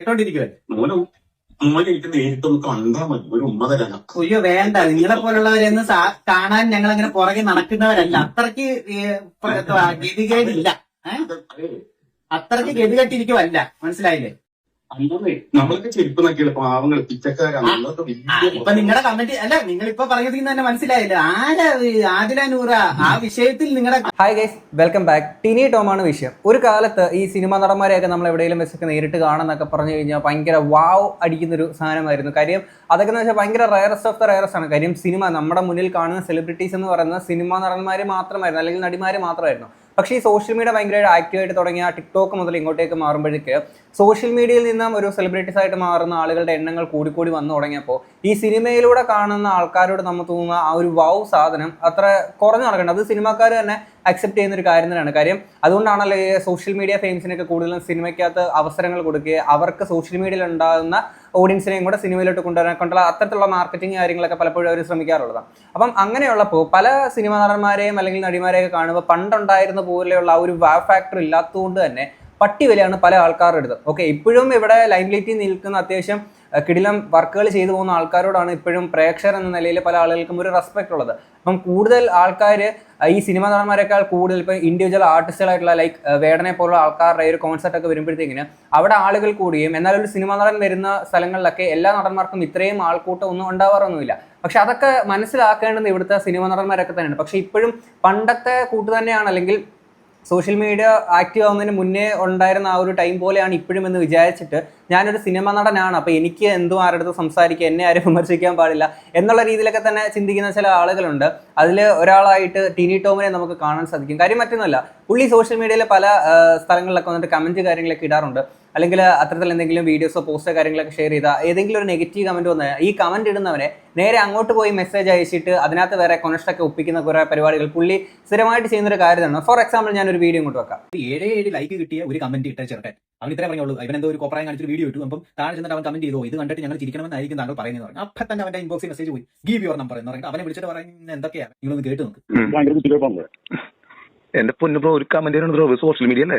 കേട്ടോണ്ടിരിക്കുവല്ലേ? മോനെ മോനെ എനിക്ക് നേരിട്ടൊന്ന് കണ്ടാ മതി. ഒരു ഉമ്മ അയ്യോ വേണ്ട. നിങ്ങളെ പോലുള്ളവരെന്ന് കാണാൻ ഞങ്ങൾ അങ്ങനെ പുറകെ നടക്കുന്നവരല്ല. അത്രയ്ക്ക് ഗതികേടില്ല. അത്രയ്ക്ക് ഗതികെട്ടിരിക്കുവല്ല. മനസ്സിലായില്ലേ? നമ്മളൊക്കെ ചെരുപ്പ് നക്കിയുള്ള പാവങ്ങൾ ഇപ്പൊ നിങ്ങളുടെ കമന്റ് അല്ല നിങ്ങൾ ഇപ്പൊ പറഞ്ഞതിൽ നിന്ന് തന്നെ മനസ്സിലായില്ല? ആരാ ആദില നൂറ ആ വിഷയത്തിൽ നിങ്ങളുടെ hi guys welcome back Tiny ടോമാണ് വിഷയം. ഒരു കാലത്ത് ഈ സിനിമാ നടന്മാരെയൊക്കെ നമ്മൾ എവിടെയെങ്കിലും വെച്ചൊക്കെ നേരിട്ട് കാണാന്നൊക്കെ പറഞ്ഞു കഴിഞ്ഞാൽ ഭയങ്കര വാവ് അടിക്കുന്ന ഒരു സാധനമായിരുന്നു. കാര്യം അതൊക്കെ എന്ന് വെച്ചാൽ ഭയങ്കര റയറസ്റ്റ് ഓഫ് ദ റയറസ്റ്റ് ആണ്. കാര്യം സിനിമ നമ്മുടെ മുന്നിൽ കാണുന്ന സെലിബ്രിറ്റീസ് എന്ന് പറയുന്ന സിനിമാ നടന്മാർ മാത്രമായിരുന്നു. അല്ലെങ്കിൽ നടിമാർ മാത്രമായിരുന്നു. പക്ഷേ ഈ സോഷ്യൽ മീഡിയ ഭയങ്കരമായിട്ട് ആക്റ്റീവായിട്ട് തുടങ്ങിയ ടിക്ടോക്ക് മുതൽ ഇങ്ങോട്ടേക്ക് മാറുമ്പോഴേക്ക് സോഷ്യൽ മീഡിയയിൽ നിന്നും ഒരു സെലിബ്രിറ്റീസ് ആയിട്ട് മാറുന്ന ആളുകളുടെ എണ്ണങ്ങൾ കൂടിക്കൂടി വന്നു തുടങ്ങിയപ്പോൾ ഈ സിനിമയിലൂടെ കാണുന്ന ആൾക്കാരോട് നമ്മൾ തോന്നുന്ന ആ ഒരു വൗ സാധനം അത്ര കുറഞ്ഞു നടക്കണം അത് സിനിമാക്കാർ തന്നെ അക്സെപ്റ്റ് ചെയ്യുന്ന ഒരു കാര്യം തന്നെയാണ്. കാര്യം അതുകൊണ്ടാണല്ലോ ഈ സോഷ്യൽ മീഡിയ ഫെയിംസിനൊക്കെ കൂടുതലും സിനിമയ്ക്കകത്ത് അവസരങ്ങൾ കൊടുക്കുകയും അവർക്ക് സോഷ്യൽ മീഡിയയിൽ ഉണ്ടാകുന്ന ഓഡിയൻസിനെയും കൂടെ സിനിമയിലോട്ട് കൊണ്ടുവരാൻ കൊണ്ടുള്ള അത്തരത്തിലുള്ള മാർക്കറ്റിംഗ് കാര്യങ്ങളൊക്കെ പലപ്പോഴും അവർ ശ്രമിക്കാറുള്ളതാണ്. അപ്പം അങ്ങനെയുള്ളപ്പോൾ പല സിനിമാ നടന്മാരെയും അല്ലെങ്കിൽ നടിമാരെയൊക്കെ കാണുമ്പോൾ പണ്ടുണ്ടായിരുന്ന പോലെയുള്ള ആ ഒരു വാ ഫാക്ടർ ഇല്ലാത്തതുകൊണ്ട് തന്നെ പട്ടി വിലയാണ് പല ആൾക്കാരുടെ അടുത്ത്. ഓക്കെ ഇപ്പോഴും ഇവിടെ ലൈംലൈറ്റിൽ നിൽക്കുന്ന അത്യാവശ്യം കിടിലം വർക്കുകൾ ചെയ്തു പോകുന്ന ആൾക്കാരോടാണ് ഇപ്പോഴും പ്രേക്ഷകർ എന്ന നിലയിൽ പല ആളുകൾക്കും ഒരു റെസ്പെക്ട് ഉള്ളത്. അപ്പം കൂടുതൽ ആൾക്കാർ ഈ സിനിമ നടന്മാരെക്കാൾ കൂടുതൽ ഇപ്പം ഇൻഡിവിജ്വൽ ആർട്ടിസ്റ്റുകളായിട്ടുള്ള ലൈക്ക് വേടനെ പോലുള്ള ആൾക്കാരുടെ ഒരു കോൺസെർട്ട് ഒക്കെ വരുമ്പോഴത്തേക്കിന് അവിടെ ആളുകൾ കൂടിയും എന്നാൽ ഒരു സിനിമ നടൻ വരുന്ന സ്ഥലങ്ങളിലൊക്കെ എല്ലാ നടന്മാർക്കും ഇത്രയും ആൾക്കൂട്ടം ഒന്നും ഉണ്ടാവാറൊന്നുമില്ല. പക്ഷെ അതൊക്കെ മനസ്സിലാക്കേണ്ടത് ഇവിടുത്തെ സിനിമ നടന്മാരൊക്കെ തന്നെയാണ്. പക്ഷെ ഇപ്പോഴും പണ്ടത്തെ കൂട്ട് തന്നെയാണ് അല്ലെങ്കിൽ സോഷ്യൽ മീഡിയ ആക്റ്റീവ് ആവുന്നതിന് മുന്നേ ഉണ്ടായിരുന്ന ആ ഒരു ടൈം പോലെയാണ് ഇപ്പോഴും എന്ന് വിചാരിച്ചിട്ട് ഞാനൊരു സിനിമ നടനാണ് അപ്പോൾ എനിക്ക് എന്തും ആരുടെ സംസാരിക്കുക എന്നെ ആരും വിമർശിക്കാൻ പാടില്ല എന്നുള്ള രീതിയിലൊക്കെ തന്നെ ചിന്തിക്കുന്ന ചില ആളുകളുണ്ട്. അതിൽ ഒരാളായിട്ട് ടിനി ടോമിനെ നമുക്ക് കാണാൻ സാധിക്കും. കാര്യം മറ്റൊന്നുമല്ല പുള്ളി സോഷ്യൽ മീഡിയയിലെ പല സ്ഥലങ്ങളിലൊക്കെ വന്നിട്ട് കമന്റ് കാര്യങ്ങളൊക്കെ ഇടാറുണ്ട്. അല്ലെങ്കിൽ അത്തരത്തിൽ എന്തെങ്കിലും വീഡിയോസോ പോസ്റ്റോ കാര്യങ്ങളൊക്കെ ഷെയർ ചെയ്താൽ ഏതെങ്കിലും ഒരു നെഗറ്റീവ് കമന്റ് വന്നാൽ ഈ കമന്റ് ഇടുന്നവരെ നേരെ അങ്ങോട്ട് പോയി മെസ്സേജ് അയച്ചിട്ട് അതിനകത്ത് വേറെ കൊനസ്റ്റൊക്കെ ഒപ്പിക്കുന്ന കുറേ പരിപാടികൾ പുള്ളി സ്ഥിരമായിട്ട് ചെയ്യുന്ന ഒരു കാര്യമാണ് ഫോർ എക്സാമ്പിൾ ഞാൻ ഒരു വീഡിയോ ഇങ്ങോട്ട് വെക്കാം. ഏഴ് ഏഴ് ലൈക്ക് കിട്ടിയ ഒരു കമന്റ് ഇട്ട ചെറുക്കൻ. അവൻ ഇത്രേ പറഞ്ഞുള്ളൂ. ഇവൻ എന്തോ ഒരു കോപ്രായം കാണിച്ചൊരു വീഡിയോ ഇട്ടു. അപ്പം താഴെ ചെന്നിട്ട് അവൻ കമന്റ് ചെയ്തോ ഇത് കണ്ടിട്ട് ഞങ്ങൾ ചിരിക്കണമെന്നായിരിക്കും താങ്കൾ പറയുന്നത് പറഞ്ഞു. അപ്പം തന്നെ അവന്റെ ഇൻബോക്സിൽ മെസ്സേജ് പോയി. ഗീവ് യുവർ നമ്പർ എന്ന് പറഞ്ഞിട്ട് അവനെ വിളിച്ചിട്ട് പറയുന്നത് എന്തൊക്കെയാണ്? നിങ്ങളൊന്ന് കേട്ട് നോക്ക്. എന്റെ പൊന്നു ബ്രോ ഒരു കമന്റ് ചെയ്യണം ബ്രോ സോഷ്യൽ മീഡിയ അല്ലേ?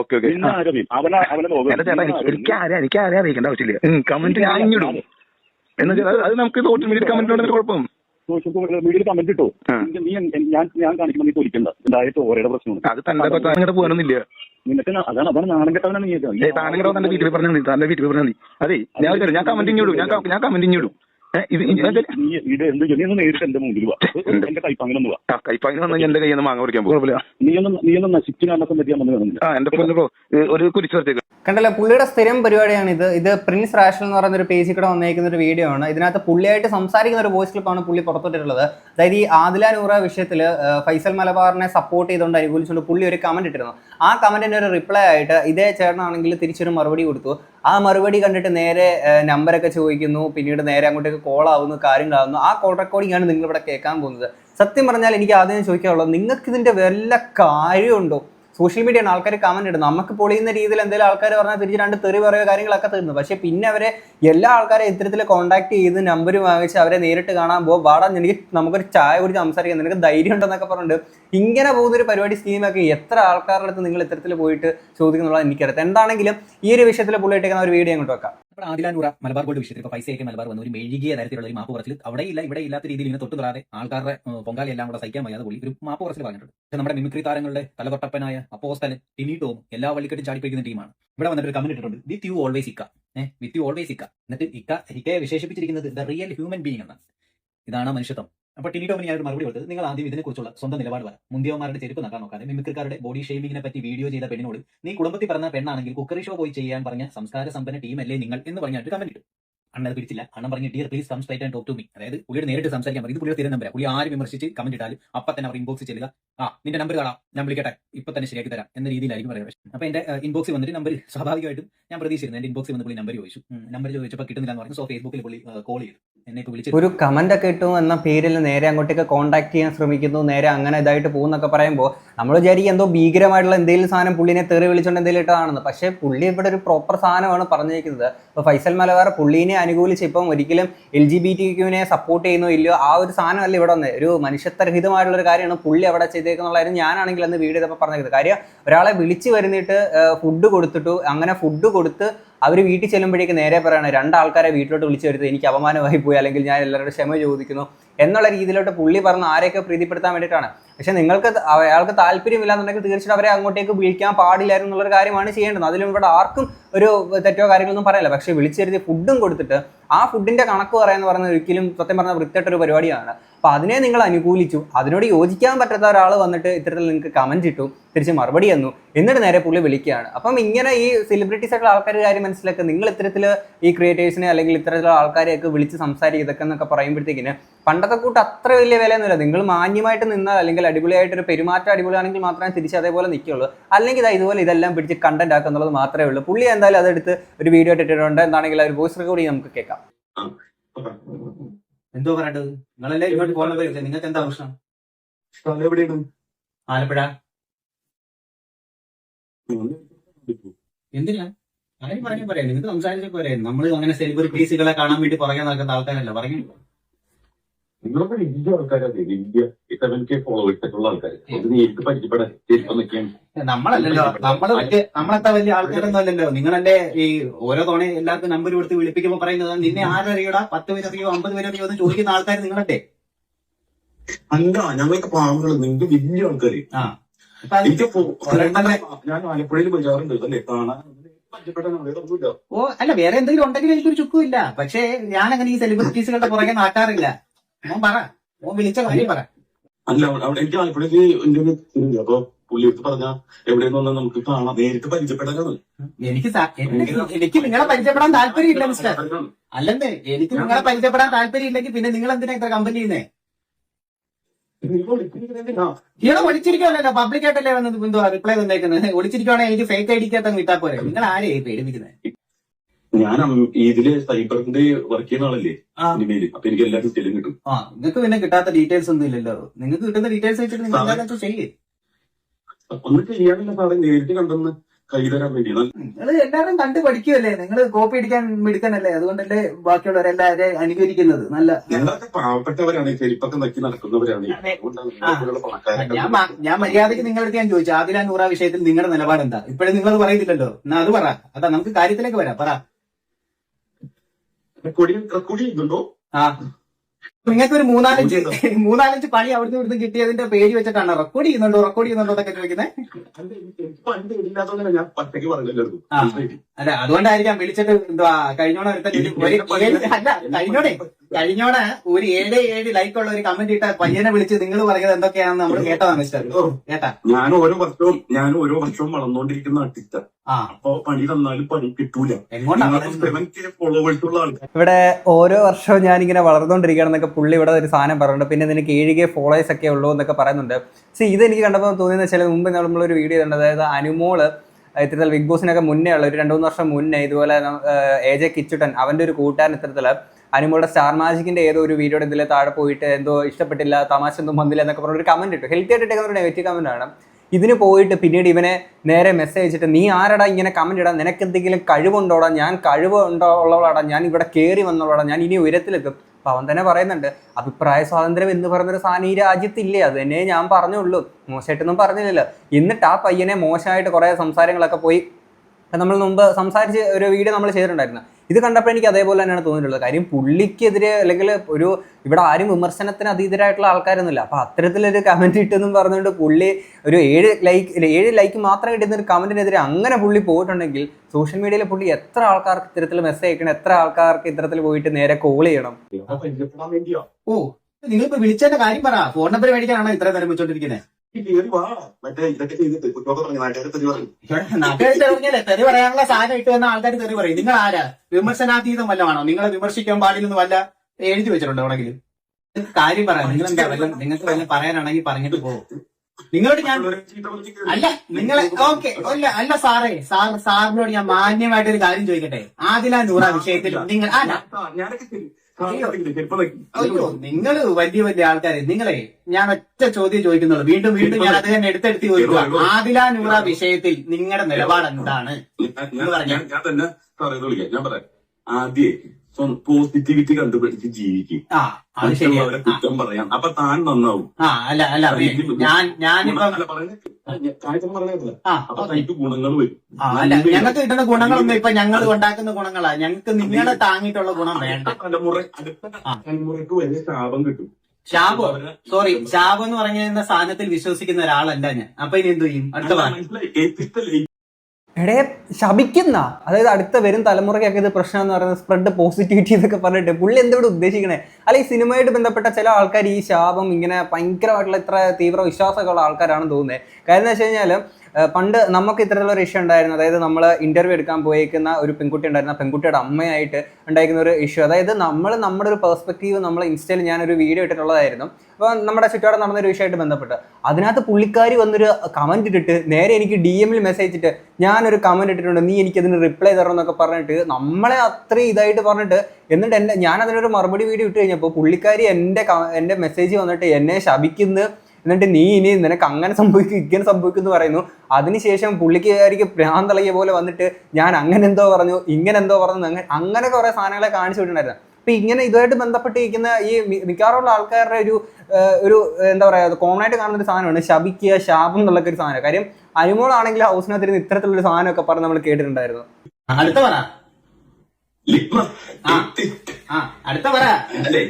ഓക്കെ ഓക്കെ എന്റെ ചേട്ടാ എനിക്ക് ആരെ എനിക്ക് ആരെ അറിയിക്കേണ്ട ആവശ്യമില്ല. കമന്റ് ഞാൻ ഇങ്ങിടും. എന്ന് വെച്ചാൽ അത് നമുക്ക് സോഷ്യൽ മീഡിയ കമന്റ് ഉണ്ടെങ്കിൽ കുഴപ്പം. കമന്റ് ഇട്ടോ. നീ ഞാൻ ഞാൻ കാണിക്കുമ്പോൾ നീ തോൽക്കണ്ട എന്തായിട്ട് ഓരോ പ്രശ്നമാണ്. അത് തന്നെ പറ്റാ പോകാനൊന്നുമില്ല നിനക്ക് അതാണ് അതാണ് നാണം കെട്ടവനാണ് നീ ഏ താനെങ്കിലോ തന്റെ വീട്ടിൽ പറഞ്ഞാൽ മതി. തന്റെ വീട്ടിൽ പറഞ്ഞാൽ മതി. അതെ ഞാൻ ഞാൻ കമന്റ് ഇങ്ങിടും. ഞാൻ ഞാൻ കമന്റ് ഇങ്ങിടും. ഏഹ് ഇത് ഇ- ഇത് നീ ഇത് എന്ത് ഒന്ന് മുമ്പിൽ വാ. എന്റെ കൈപ്പ് ഒന്ന് വാ. ആ കൈപ്പാങ്ങി വന്നാൽ എന്റെ കയ്യിൽ നിന്ന് മാങ്ങ പറിക്കാൻ പോകും. നീ ഒന്ന് നശിച്ചു കാണാൻ പൊന്നു ഒരു കുരിശ് വരച്ചേക്ക് കണ്ടല്ലോ പുള്ളിയുടെ സ്ഥിരം പരിപാടിയാണ് ഇത് ഇത് പ്രിൻസ് റാഷൽ എന്ന് പറയുന്ന ഒരു പേജിൽ കൂടെ വന്നേക്കുന്ന ഒരു വീഡിയോ ആണ്. ഇതിനകത്ത് പുള്ളിയായിട്ട് സംസാരിക്കുന്ന ഒരു വോയിസ് ക്ലിപ്പാണ് പുള്ളി പുറത്തുവിട്ടിട്ടുള്ളത്. അതായത് ഈ ആദില നൂറ വിഷയത്തിൽ ഫൈസൽ മലബാറിനെ സപ്പോർട്ട് ചെയ്തുകൊണ്ട് അനുകൂലിച്ചുകൊണ്ട് പുള്ളി ഒരു കമന്റ് ഇട്ടിരുന്നു ആ കമന്റിന്റെ ഒരു റിപ്ലൈ ആയിട്ട് ഇതേ ചേട്ടനാണെങ്കിൽ തിരിച്ചൊരു മറുപടി കൊടുത്തു. ആ മറുപടി കണ്ടിട്ട് നേരെ നമ്പറൊക്കെ ചോദിക്കുന്നു. പിന്നീട് നേരെ അങ്ങോട്ടേക്ക് കോൾ ആവുന്നു കാര്യങ്ങളാവുന്നു ആ കോൾ റെക്കോർഡിംഗ് ആണ് നിങ്ങൾ ഇവിടെ കേൾക്കാൻ പോകുന്നത്. സത്യം പറഞ്ഞാൽ എനിക്ക് ആദ്യം ചോദിക്കാനുള്ളത് നിങ്ങൾക്ക് ഇതിന്റെ വല്ല കാര്യമുണ്ടോ? സോഷ്യൽ മീഡിയ ആണ് ആൾക്കാർ കമന്റ് ഇടുന്നത്. നമുക്ക് പൊളിയുന്ന രീതിയിൽ എന്തെങ്കിലും ആൾക്കാർ പറഞ്ഞാൽ തിരിച്ച് രണ്ട് തെറി പറയുക കാര്യങ്ങളൊക്കെ തീർന്നു പക്ഷെ പിന്നെ അവരെ എല്ലാ ആൾക്കാരെ ഇത്തരത്തിൽ കോൺടാക്ട് ചെയ്ത് നമ്പർ വാങ്ങിച്ച് അവരെ നേരിട്ട് കാണാൻ പോകും. വാടാ എനിക്ക് നമുക്കൊരു ചായ കുടിച്ച് സംസാരിക്കാം. നിനക്ക് ധൈര്യം ഉണ്ടെന്നൊക്കെ പറഞ്ഞിട്ട് ഇങ്ങനെ പോകുന്ന ഒരു പരിപാടി സ്കീമൊക്കെ എത്ര ആൾക്കാരുടെ അടുത്ത് നിങ്ങൾ ഇത്തരത്തിൽ പോയിട്ട് ചോദിക്കുന്നുള്ളത് എനിക്കറിയാം എന്താണെങ്കിലും ഈ ഒരു വിഷയത്തിൽ പുള്ളിയിട്ടേക്കുന്ന ഒരു വീഡിയോ അങ്ങോട്ട് വെക്കാം. അപ്പോൾ ആദിലാനൂറ മലബാർ ഗോൾഡ് വിഷയത്തിൽ ഇപ്പോൾ പൈസയൊക്കെ മലബാർ വന്ന ഒരു മെഴുകിയ തരത്തിലുള്ള ഒരു മാപ്പ് പറച്ചിൽ അവിടെ ഇല്ല ഇവിടെ ഇല്ലാത്ത രീതിയിൽ ഇങ്ങനെ തൊട്ട് തൊടാതെ ആൾക്കാരുടെ പൊങ്കാലി എല്ലാം കൂടെ സഹിക്കാൻ വയ്യാതെ പുള്ളി ഒരു മാപ്പ് പറച്ചിൽ പറഞ്ഞിട്ടുണ്ട്. നമ്മുടെ മിമിക്രി താരങ്ങളുടെ തലതൊട്ടപ്പനായ അപ്പോസ്തലൻ ടിനി എല്ലാ വള്ളിക്കെട്ടും ചാടിപ്പിക്കുന്ന ടീമാണ്. ഇവിടെ വന്നിട്ട് ഒരു കമന്റ് ഇട്ടിട്ടുണ്ട്. വിത്ത് യു ഓൾവേസ് ഇക്ക. ഏഹ് വിത്ത് യു ഓൾവേസ് ഇക്ക. എന്നിട്ട് ഇക്ക ഇക്കയെ വിശേഷിപ്പിച്ചിരിക്കുന്നത് ദ റിയൽ ഹ്യൂമൻ ബീങ് എന്നാണ്. ഇതാണ് മനുഷ്യത്വം. അപ്പോൾ ടിനി ടോമിന് ഞാനൊരു മറുപടി കൊടുത്തത്. നിങ്ങൾ ആദ്യം ഇതിനെക്കുറിച്ചുള്ള സ്വന്തം നിലപാട് പറ. മുന്തിയവന്മാരുടെ ചെരുപ്പ് നടക്കാൻ നോക്കാതെ മിമിക്രിക്കാരുടെ ബോഡി ഷേമിങ്ങിനെ പറ്റി വീഡിയോ ചെയ്ത പെണ്ണിനോട് നീ കുടുംബത്തിൽ പറഞ്ഞ പെണ്ണാണെങ്കിൽ കുക്കറി ഷോ പോയി ചെയ്യാൻ പറഞ്ഞ സംസ്കാര സമ്പന്ന ടീമല്ലേ നിങ്ങൾ? എന്ന് പറഞ്ഞിട്ട് കമന്റ് ഇട്ടു. അണ്ണത് പിടിച്ചില്ല. അണ്ണൻ പറഞ്ഞു dear please come and talk to me അതായത് പുള്ളിയുടെ നേരിട്ട് സംസാരിക്കാൻ പറയും. ഇത് പുള്ളിയുടെ സ്ഥിരം നമ്പർ പുള്ളി ആര് വിമർശിച്ച് കമന്റ് ഇട്ടാലും അപ്പൊ തന്നെ അവർ ഇൻബോക്സ് ചെല്ലുക. ആ നിന്റെ നമ്പർ കാണാം. ഞാൻ വിളിക്കട്ടെ. ഇപ്പൊ തന്നെ ശരിയാക്കി തരാം. എന്ന രീതിയിലായിരിക്കും പറയുന്നത്. അപ്പൊ എന്റെ ഇൻബോക്സിൽ വന്നിട്ട് നമ്പർ സ്വാഭാവികമായിട്ടും ഞാൻ പ്രതീക്ഷിച്ചിരുന്നു. എന്റെ ഇൻബോക്സിൽ വന്ന് പുള്ളി നമ്പർ ചോദിച്ചു. നമ്പർ ചോദിച്ചപ്പോൾ കിട്ടുന്നില്ല എന്ന് പറഞ്ഞു. സോ ഫേസ്ബുക്കിൽ പുള്ളി കോൾ ചെയ്തു. എന്നെ ഇപ്പോൾ വിളിച്ചു ഒരു കമന്റ് ഒക്കെ ഇട്ടു എന്ന പേരിൽ നേരെ അങ്ങോട്ടേക്ക് കോൺടാക്ട് ചെയ്യാൻ ശ്രമിക്കുന്നു. നേരെ അങ്ങനെ ഇതായിട്ട് പോകുന്നൊക്കെ പറയുമ്പോൾ നമ്മൾ വിചാരിക്കും എന്തോ ഭീകരമായിട്ടുള്ള എന്തെങ്കിലും സാധനം പുള്ളിനെ തെറി വിളിച്ചുകൊണ്ട് എന്തെങ്കിലും ഇട്ടതാണെന്ന്. പക്ഷേ പുള്ളി ഇവിടെ ഒരു പ്രോപ്പർ സാധനമാണ് പറഞ്ഞിരിക്കുന്നത്. ഇപ്പോൾ ഫൈസൽ മലബാർ പുള്ളീനെ അനുകൂലിച്ച് ഇപ്പം ഒരിക്കലും എൽ ജി ബി ടി ക്യൂവിനെ സപ്പോർട്ട് ചെയ്യുന്നോ ഇല്ലയോ ആ ഒരു സാധനമല്ല ഇവിടെ വന്നത്. ഒരു മനുഷ്യത്വരഹിതമായിട്ടുള്ള ഒരു കാര്യമാണ് പുള്ളി അവിടെ ചെയ്തേക്കുന്നുള്ളതായിരുന്നു ഞാനാണെങ്കിൽ അന്ന് വീട് ചെയ്തപ്പോൾ പറഞ്ഞത് കാര്യം ഒരാളെ വിളിച്ച് വരുന്നിട്ട് ഫുഡ് കൊടുത്തിട്ടു അങ്ങനെ ഫുഡ് കൊടുത്ത് അവർ വീട്ടിൽ ചെല്ലുമ്പോഴേക്ക് നേരെ പറയണം രണ്ടാൾക്കാരെ വീട്ടിലോട്ട് വിളിച്ചു വരുന്നത് എനിക്ക് അപമാനമായി പോയി അല്ലെങ്കിൽ ഞാൻ എല്ലാവരോടും ക്ഷമ ചോദിക്കുന്നു. എന്നുള്ള രീതിയിലോട്ട് പുള്ളി പറഞ്ഞ് ആരെയൊക്കെ പ്രീതിപ്പെടുത്താൻ വേണ്ടിയിട്ടാണ്. പക്ഷേ നിങ്ങൾക്ക് അയാൾക്ക് താല്പര്യമില്ലാന്നുണ്ടെങ്കിൽ തീർച്ചയായിട്ടും അവരെ അങ്ങോട്ടേക്ക് വിളിക്കാൻ പാടില്ലായിരുന്നു എന്നുള്ളൊരു കാര്യമാണ് ചെയ്യേണ്ടത്. അതിലും ഇവിടെ ആർക്കും ഒരു തെറ്റോ കാര്യങ്ങളൊന്നും പറയില്ല. പക്ഷേ വിളിച്ചിരുത്തി ഫുഡും കൊടുത്തിട്ട് ആ ഫുഡിന്റെ കണക്ക് പറയാന്ന് പറയുന്നത് ഒരിക്കലും സത്യം പറഞ്ഞാൽ വൃത്തിയായിട്ടൊരു പരിപാടിയാണ്. അപ്പൊ അതിനെ നിങ്ങൾ അനുകൂലിച്ചു. അതിനോട് യോജിക്കാൻ പറ്റാത്ത ഒരാൾ വന്നിട്ട് ഇത്തരത്തിൽ നിങ്ങൾക്ക് കമന്റ് ഇട്ടു. തിരിച്ച് മറുപടി തന്നു. എന്നിട്ട് നേരെ പുള്ളി വിളിക്കുകയാണ്. അപ്പം ഇങ്ങനെ ഈ സെലിബ്രിറ്റീസ് ആയിട്ടുള്ള ആൾക്കാരുടെ കാര്യം മനസ്സിലാക്കുക. നിങ്ങൾ ഇത്തരത്തിൽ ഈ ക്രിയേറ്റേഴ്സിനെ അല്ലെങ്കിൽ ഇത്തരത്തിലുള്ള ആൾക്കാരെയൊക്കെ വിളിച്ച് സംസാരിക്കുക ഇതൊക്കെ എന്നൊക്കെ പറയുമ്പോഴത്തേക്കിന് പണ്ടത്തെ കൂട്ട് അത്ര വലിയ വിലയൊന്നുമില്ല. നിങ്ങൾ മാന്യമായിട്ട് നിന്നാൽ അല്ലെങ്കിൽ അടിപൊളിയായിട്ടൊരു പെരുമാറ്റം അടിപൊളിയാണെങ്കിൽ മാത്രമേ തിരിച്ച് അതേപോലെ നിൽക്കുള്ളൂ അല്ലെങ്കിൽ ഇതാ ഇതുപോലെ ഇതെല്ലാം പിടിച്ച് കണ്ടന്റ് ആക്കുക എന്നുള്ളത് മാത്രമേ ഉള്ളൂ. പുള്ളി എന്തായാലും അതെടുത്ത് ഒരു വീഡിയോ ഇട്ടിട്ടുണ്ട്. എന്താണെങ്കിൽ ഒരു വോയിസ് റെക്കോർഡ് നമുക്ക് കേൾക്കാം. എന്തോ പറയണ്ടത്? നിങ്ങളല്ലേ ഇങ്ങോട്ട് പോകുന്ന പേര് നിങ്ങൾക്ക് എന്താ പ്രശ്നം? സ്ഥലം എവിടെയാണ്? ആലപ്പുഴ. എന്തിനാ? ആരും പറഞ്ഞു പറയാം നിങ്ങൾക്ക് സംസാരിച്ചൊക്കെ പറയാം നമ്മൾ അങ്ങനെ സെലിബ്രിറ്റീസുകളെ കാണാൻ വേണ്ടി പുറകെ നടക്കുന്ന ആൾക്കാരല്ല. പറഞ്ഞു നിങ്ങളൊക്കെ വലിയ ആൾക്കാരല്ലേ വലിയ സെവൻ കെ ഫോളോ ഒക്കെ ഉള്ള ആൾക്കാർ അത് നേരിട്ട് പരിചയപ്പെടാൻ ചെരുപ്പം നിൽക്കാൻ നമ്മളല്ലല്ലോ. നമ്മൾ നമ്മളത്ര വലിയ ആൾക്കാരൊന്നും അല്ലല്ലോ നിങ്ങളെന്റെ ഈ ഓരോ തവണ എല്ലാവർക്കും നമ്പർ കൊടുത്ത് വിളിപ്പിക്കുമ്പോ പറയുന്നത് നിന്നെ ആരറിയടാ? പത്ത് പേരറിയോ? അമ്പത് പേരറിയോ എന്ന് ചോദിക്കുന്ന ആൾക്കാർ നിങ്ങളല്ലേ? അല്ല ഞങ്ങൾക്ക് പാവങ്ങൾ നിങ്ങൾക്ക് വലിയ ആൾക്കാര്. എനിക്ക് ഞാൻ ആലപ്പുഴയിൽ അല്ലേ കാണാൻ. ഓ അല്ല വേറെ എന്തെങ്കിലും ഉണ്ടെങ്കിൽ എനിക്കൊരു ചുക്കുമില്ല പക്ഷേ ഞാൻ അങ്ങനെ ഈ സെലിബ്രിറ്റീസുകളുടെ പുറകെ നടക്കാറില്ല മോൻ പറ. മോൻ വിളിച്ച കാര്യം പറ. അല്ല അവിടെ അവിടെ എനിക്ക് ആലപ്പുഴയ്ക്ക് എന്റെ ഒരു ഇതുണ്ട്. അപ്പൊ പുള്ളി എടുത്ത് പറഞ്ഞ എവിടെയെന്ന് വന്നാൽ നമുക്ക് കാണാം. നേരിട്ട് പരിചയപ്പെടാനാണ്. എനിക്ക് എനിക്ക് നിങ്ങളെ പരിചയപ്പെടാൻ താല്പര്യമില്ല മിസ്റ്റർ അല്ലെന്നേ എനിക്ക് നിങ്ങളെ പരിചയപ്പെടാൻ താല്പര്യമില്ലെങ്കിൽ പിന്നെ നിങ്ങൾ എന്തിനാ ഇത്ര കമ്പനി ചെയ്യുന്നേ? ഇയാളെ ഒളിച്ചിരിക്കുവാണല്ലോ. പബ്ലിക് ആയിട്ടല്ലേ വന്നത്? എന്തോ റിപ്ലൈ തന്നേക്കുന്നത് ഒളിച്ചിരിക്കുവാണെങ്കിൽ എനിക്ക് ഫേക്ക് ഐ ഡിക്കകത്ത് വിട്ടാ പോരെ. നിങ്ങൾ ആരെയായി പേടിപ്പിക്കുന്നത് ഞാൻ ഇതിൽ സൈബറിന്റെ വർക്ക് ചെയ്യുന്ന ആളല്ലേ. ഇനിമേൽ അപ്പൊ എനിക്ക് എല്ലാ ഡീറ്റെയിലും കിട്ടും. ആ നിങ്ങൾക്ക് പിന്നെ കിട്ടാത്ത ഡീറ്റെയിൽസ് ഒന്നും ഇല്ലല്ലോ. നിങ്ങൾക്ക് കിട്ടുന്ന ഡീറ്റെയിൽസ് വെച്ചിട്ട് നിങ്ങൾ ചെയ്യേ. ഒന്നും ചെയ്യാനില്ല സാറേ. നേരിട്ട് കണ്ടെന്ന് കൈ തരാൻ വേണ്ടി. നിങ്ങൾ എല്ലാവരും കണ്ട് പഠിക്കുമല്ലേ നിങ്ങൾ കോപ്പി അടിക്കാൻ മിടുക്കനല്ലേ? അതുകൊണ്ടല്ലേ ബാക്കിയുള്ളവരെല്ലാവരെ അനുകരിക്കുന്നത്. നല്ല ഞങ്ങളൊക്കെ പാവപ്പെട്ടവരാണ്. ചെരുപ്പൊക്കെ നക്കി നടക്കുന്നവരാണ്. ഞാൻ മര്യാദയ്ക്ക് നിങ്ങളുടെ ഞാൻ ചോദിച്ചു. ആദില നൂറ വിഷയത്തിൽ നിങ്ങളുടെ നിലപാട് എന്താ ഇപ്പോഴും നിങ്ങൾ പറയുന്നില്ലല്ലോ. എന്നാ അത് പറ. അതാ നമുക്ക് കാര്യത്തിലേക്ക് വരാം. പറ. റെക്കോർഡ് റെക്കോർഡ് ചെയ്യുന്നുണ്ടോ ആ നിങ്ങൾക്ക് ഒരു മൂന്നാലഞ്ച് മൂന്നാലഞ്ച് പണി അവിടുന്ന് ഇവിടുന്ന് കിട്ടിയതിന്റെ പേര് വെച്ചിട്ടാണ് റെക്കോർഡ് ചെയ്യുന്നുണ്ടോ? റെക്കോർഡ് ചെയ്യുന്നുണ്ടോ എന്നൊക്കെ ചോദിക്കുന്നത് അല്ല, അതുകൊണ്ടായിരിക്കാം വിളിച്ചിട്ട് എന്തുവാ കഴിഞ്ഞോണ അല്ല കഴിഞ്ഞോടെ കഴിഞ്ഞോണ ഒരു ഏഴ് ഏഴ് ലൈക്ക് ഉള്ള ഒരു കമന്റ് ഇട്ട പയ്യനെ വിളിച്ച് നിങ്ങൾ പറയുന്നത് എന്തൊക്കെയാണെന്ന് നമ്മൾ കേട്ടതാണ് മിസ്റ്റർ കേട്ടാ? ഞാൻ ഓരോ വർഷവും ഞാൻ ഓരോ വർഷവും വളർന്നുകൊണ്ടിരിക്കുന്ന ആർട്ടിസ്റ്റാ പണി തന്നാലും പണി കിട്ടൂല. ഇവിടെ ഓരോ വർഷവും ഞാൻ ഞാനിങ്ങനെ വളർന്നുകൊണ്ടിരിക്കുകയാണെന്നൊക്കെ പുള്ളി ഇവിടെ ഒരു സാധനം പറഞ്ഞിട്ടുണ്ട്. പിന്നെ നിനക്ക് ഏഴ് കെ ഫോളോവേഴ്സ് ഒക്കെ ഉള്ളൂ എന്നൊക്കെ പറയുന്നുണ്ട്. സി ഇതെനിക്ക് കണ്ടപ്പോൾ തോന്നിയെന്ന് വെച്ചാൽ മുമ്പ് നമ്മളൊരു വീഡിയോ കണ്ടത് അതായത് അനുമോൾ ഇത്തരത്തിൽ ബിഗ് ബോസിനൊക്കെ മുന്നേ ഉള്ള ഒരു രണ്ട് മൂന്ന് വർഷം മുന്നേ ഇതുപോലെ എ ജെ കിച്ചുട്ടൻ അവന്റെ ഒരു കൂട്ടുകാരൻ ഇത്തരത്തിൽ അനുമോളുടെ സ്റ്റാർ മാജിക്കിന്റെ ഏതോ ഒരു വീഡിയോയുടെ ഇതിലെ താഴെ പോയിട്ട് എന്തോ ഇഷ്ടപ്പെട്ടില്ല തമാശ ഒന്നും വന്നില്ല എന്നൊക്കെ പറഞ്ഞ ഒരു കമന്റ് ഇട്ടു. ഹെൽത്തി ആയിട്ട് ഒരു നെഗറ്റീവ് കമന്റ് ആണ്. ഇതിന് പോയിട്ട് പിന്നീട് ഇവനെ നേരെ മെസ്സേജ് അയച്ചിട്ട് നീ ആരടാ ഇങ്ങനെ കമന്റ് ഇടാൻ? നിനക്ക് എന്തെങ്കിലും കഴിവുണ്ടോടാ? ഞാൻ കഴിവ് ഉണ്ടോ ഉള്ളവളാടാ? ഞാൻ ഇവിടെ കയറി വന്നവളാടാ? ഞാൻ ഇനി ഉയരത്തിലെത്തും. അപ്പൊ അവൻ തന്നെ പറയുന്നുണ്ട് അഭിപ്രായ സ്വാതന്ത്ര്യം എന്ന് പറയുന്നൊരു സാധനം ഈ രാജ്യത്തില്ലേ? അത് തന്നെ ഞാൻ പറഞ്ഞുള്ളൂ. മോശമായിട്ടൊന്നും പറഞ്ഞില്ലല്ലോ. എന്നിട്ട് ആ പയ്യനെ മോശമായിട്ട് കുറേ സംസാരങ്ങളൊക്കെ പോയി. നമ്മൾ മുമ്പ് സംസാരിച്ച് ഒരു വീഡിയോ നമ്മൾ ചെയ്തിട്ടുണ്ടായിരുന്നു. ഇത് കണ്ടപ്പോൾ എനിക്ക് അതേപോലെ തന്നെയാണ് തോന്നിയിട്ടുള്ളത്. കാര്യം പുള്ളിക്കെതിരെ അല്ലെങ്കിൽ ഒരു ഇവിടെ ആരും വിമർശനത്തിന് അതീതരായിട്ടുള്ള ആൾക്കാരൊന്നുമില്ല. അപ്പൊ അത്തരത്തിലൊരു കമന്റ് ഇട്ടെന്നും പറഞ്ഞുകൊണ്ട് പുള്ളി ഒരു ഏഴ് ലൈക്ക് ഏഴ് ലൈക്ക് മാത്രം കിട്ടുന്ന ഒരു കമന്റിനെതിരെ അങ്ങനെ പുള്ളി പോയിട്ടുണ്ടെങ്കിൽ സോഷ്യൽ മീഡിയയിൽ പുള്ളി എത്ര ആൾക്കാർക്ക് ഇത്തരത്തിൽ മെസ്സേജ് അയക്കണം എത്ര ആൾക്കാർക്ക് ഇത്തരത്തിൽ പോയിട്ട് നേരെ കോൾ ചെയ്യണം? ഓ നിങ്ങളിപ്പോ വിളിച്ചതിന്റെ കാര്യം പറ. ഫോൺ നമ്പർ മേടിക്കാനാണ് ഇത്ര നേരം വെച്ചോണ്ടിരിക്കുന്നത് തെറി പറയാനുള്ള സാധനം ഇട്ട് വന്ന ആൾക്കാർ തെറി പറയും. നിങ്ങൾ ആരാ? വിമർശനാതീതം വല്ലതാണോ? നിങ്ങളെ വിമർശിക്കാൻ പാടില്ലെന്ന് വല്ല എഴുതി വെച്ചിട്ടുണ്ടോ എവിടെങ്കിലും നിങ്ങൾക്ക് കാര്യം പറയാം. നിങ്ങൾ എന്താ വല്ല നിങ്ങൾക്ക് വല്ല പറയാനാണെങ്കിൽ പറഞ്ഞിട്ട് പോകും നിങ്ങളോട് ഞാൻ. അല്ല നിങ്ങളെ ഓക്കെ. അല്ല അല്ല സാറേ. സാർ സാറിനോട് ഞാൻ മാന്യമായിട്ട് ഒരു കാര്യം ചോദിക്കട്ടെ? ആദില നൂറ വിഷയത്തിലോ. നിങ്ങൾ അല്ല അയ്യോ നിങ്ങൾ വലിയ വലിയ ആൾക്കാരെ. നിങ്ങളെ ഞാൻ ഒറ്റ ചോദ്യം ചോദിക്കുന്നുള്ളൂ വീണ്ടും വീണ്ടും ഞാൻ അത് തന്നെ എടുത്തെടുത്ത് ചോദിക്കുക. ആദില നൂറ വിഷയത്തിൽ നിങ്ങളുടെ നിലപാട് എന്താണ് ഞാൻ- തന്നെ ഞാൻ പറയാം. ആദ്യേ പോസിറ്റിവിറ്റി കണ്ടുപിടിച്ച് ജീവിക്കും. ആ അത് ശരിയാണ്. മറ്റുള്ളവരെ കുറ്റം പറയാം. അപ്പൊ താൻ നന്നാവും. ആ അല്ല അല്ല ഞാൻ ഞാനിപ്പം അല്ല, പറയുന്നത് കാര്യം പറഞ്ഞതല്ല ആ അപ്പൊ തനിക്ക് ഗുണങ്ങൾ വരും. ആ, അല്ല ഞങ്ങൾക്ക് കിട്ടുന്ന ഗുണങ്ങളൊന്നും ഇപ്പൊ ഞങ്ങൾ ഉണ്ടാക്കുന്ന ഗുണങ്ങളാ. ഞങ്ങൾക്ക് നിങ്ങളെ താങ്ങിയിട്ടുള്ള ഗുണം വേണ്ട. അടുത്ത തലമുറ അടുത്ത ആ. തലമുറയ്ക്ക് വലിയ ശാപം കിട്ടും. ശാപം? അവരെ- സോറി ശാപം എന്ന് പറഞ്ഞ സാധനത്തിൽ വിശ്വസിക്കുന്ന ഒരാളല്ല ഞാൻ. അപ്പൊ ഇനി എന്തു ചെയ്യും? അടുത്ത മനസ്സിലായി. എടേ ശപിക്കുന്ന. അതായത് അടുത്ത വരും തലമുറയ്ക്കൊക്കെ ഇത് പ്രശ്നം എന്ന് പറയുന്നത് സ്പ്രെഡ് പോസിറ്റിവിറ്റി എന്നൊക്കെ പറഞ്ഞിട്ട്. പുള്ളി എന്തിവിടെ ഉദ്ദേശിക്കണേ? അല്ല ഈ സിനിമയായിട്ട് ബന്ധപ്പെട്ട ചില ആൾക്കാർ ഈ ശാപം ഇങ്ങനെ ഭയങ്കരമായിട്ടുള്ള ഇത്ര തീവ്ര വിശ്വാസമൊക്കെ ഉള്ള ആൾക്കാരാണെന്ന് തോന്നുന്നത് കാര്യം എന്ന് വെച്ച് കഴിഞ്ഞാൽ പണ്ട് നമുക്ക് ഇത്തരത്തിലുള്ള ഒരു ഇഷ്യൂ ഉണ്ടായിരുന്നു. അതായത് നമ്മൾ ഇന്റർവ്യൂ എടുക്കാൻ പോയേക്കുന്ന ഒരു പെൺകുട്ടി ഉണ്ടായിരുന്ന. പെൺകുട്ടിയുടെ അമ്മയായിട്ട് ഉണ്ടായിരിക്കുന്ന ഒരു ഇഷ്യൂ അതായത് നമ്മൾ നമ്മുടെ ഒരു പെർസ്പെക്റ്റീവ് നമ്മൾ ഇൻസ്റ്റയിൽ ഞാനൊരു വീഡിയോ ഇട്ടിട്ടുള്ളതായിരുന്നു. അപ്പോൾ നമ്മുടെ ചുറ്റോടെ നടന്ന ഒരു വിഷയമായിട്ട് ബന്ധപ്പെട്ട്. അതിനകത്ത് പുള്ളിക്കാരി വന്നൊരു കമന്റ് ഇട്ടിട്ട് നേരെ എനിക്ക് ഡി എമ്മിൽ മെസ്സേജ് ഇട്ടിട്ട് ഞാനൊരു കമന്റ് ഇട്ടിട്ടുണ്ട് നീ എനിക്ക് അതിന് റിപ്ലൈ തരണം എന്നൊക്കെ പറഞ്ഞിട്ട് നമ്മളെ അത്രയും ഇതായിട്ട് പറഞ്ഞിട്ട് എന്നിട്ട് എന്റെ ഞാൻ അതിനൊരു മറുപടി വീഡിയോ ഇട്ട് കഴിഞ്ഞപ്പോൾ പുള്ളിക്കാരി എന്റെ എന്റെ മെസ്സേജ് വന്നിട്ട് എന്നെ ശപിക്കുന്നു. എന്നിട്ട് നീ ഇനി നിനക്ക് അങ്ങനെ സംഭവിക്കും ഇങ്ങനെ സംഭവിക്കും എന്ന് പറയുന്നു. അതിനുശേഷം പുള്ളിക്കാരിക്ക് ഭ്രാന്തളകിയ പോലെ വന്നിട്ട് ഞാൻ അങ്ങനെ എന്തോ പറഞ്ഞു ഇങ്ങനെ എന്തോ പറഞ്ഞു അങ്ങനെ അങ്ങനെ കുറെ സാധനങ്ങളെ കാണിച്ചു വിട്ടിട്ടുണ്ടായിരുന്നു. അപ്പൊ ഇങ്ങനെ ഇതുമായിട്ട് ബന്ധപ്പെട്ടിരിക്കുന്ന ഈ മിക്കവാറുള്ള ആൾക്കാരുടെ ഒരു ഒരു എന്താ പറയാ കോമൺ ആയിട്ട് കാണുന്ന ഒരു സാധനമാണ് ശപിക്കുക ശാപം എന്നുള്ള ഒരു സാധനം. കാര്യം അനുമോളാണെങ്കിൽ ഹൗസിനകത്തിരുന്ന് ഇത്തരത്തിലുള്ള സാധനമൊക്കെ പറഞ്ഞ് നമ്മൾ കേട്ടിട്ടുണ്ടായിരുന്നു. അടുത്ത പറ. ലിറ്റ്മസ് ആ. ഏത്തിസ്റ്റ് ആ അടുത്ത പറ. അല്ലേ?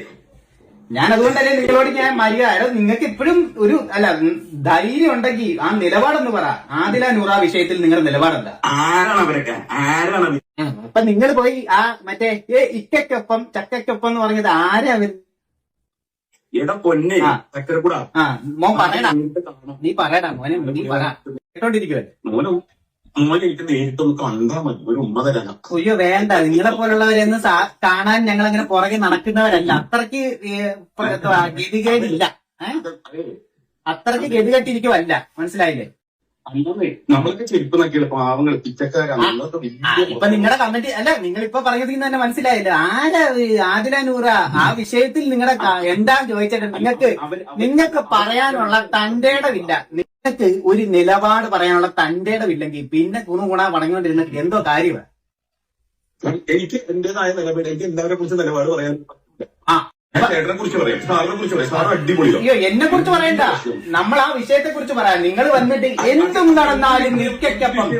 ഞാൻ അതുകൊണ്ടല്ലേ നിങ്ങളോട് ഞാൻ മര്യാദ നിങ്ങൾക്ക് ഇപ്പോഴും ഒരു അല്ല ധൈര്യം ഉണ്ടെങ്കിൽ ആ നിലപാടൊന്ന് പറ. ആദില നൂറ വിഷയത്തിൽ നിങ്ങളുടെ നിലപാടല്ല ആരാണ് അവരൊക്കെ? ആരാണ് അപ്പൊ നിങ്ങൾ പോയി ആ മറ്റേ ഏ ഇക്കൊപ്പം ചക്കൊപ്പം എന്ന് പറഞ്ഞത് ആരാ അവർ എടാ പൊന്നെ ആ. ചക്കരക്കൂടാ. ആ മോൻ പറയടാ. നീ പറയടാ മോനെ നീ പറ. കേട്ടോണ്ടിരിക്കുവല്ലേ? മോനെ കണ്ടാ മതി. ഒരു ഉമ്മ അയ്യോ വേണ്ട. നിങ്ങളെ പോലുള്ളവരെന്ന് കാണാൻ ഞങ്ങൾ അങ്ങനെ പുറകെ നടക്കുന്നവരല്ല. അത്രയ്ക്ക് ഗതികേടില്ല. ഏ? അത്രയ്ക്ക് ഗതികെട്ടിരിക്കുവല്ല. മനസ്സിലായില്ലേ? നമ്മളൊക്കെ ചെരുപ്പ് പാവങ്ങൾ ഇപ്പൊ നിങ്ങളുടെ കമന്റ് അല്ല നിങ്ങൾ ഇപ്പൊ പറഞ്ഞതിൽ തന്നെ മനസ്സിലായില്ല? ആരാ ആദില നൂറ ആ വിഷയത്തിൽ നിങ്ങളുടെ എന്താ ചോദിച്ചിട്ട് നിങ്ങൾക്ക് നിങ്ങൾക്ക് പറയാനുള്ള തന്റേടമില്ല നിങ്ങൾക്ക് ഒരു നിലപാട് പറയാനുള്ള തന്റേടമില്ലെങ്കിൽ പിന്നെ കുണു കുണ പറഞ്ഞുകൊണ്ടിരുന്നിട്ട് എന്തോ കാര്യമാണ് എനിക്ക് എന്റേതായ നിലപാട് എനിക്ക് എല്ലാവരെ കുറിച്ച് നിലപാട് പറയാൻ ആ. ചേട്ടനെ കുറിച്ച് പറയാം. സാറിനെ കുറിച്ച് പറയാം. സാറ് അടിപൊളിയോ. അയ്യോ എന്നെ കുറിച്ച് പറയണ്ട. നമ്മൾ ആ വിഷയത്തെ കുറിച്ച് പറയാം. നിങ്ങൾ വന്നിട്ട് എന്തും നടന്നാലും നിൽക്കൊപ്പം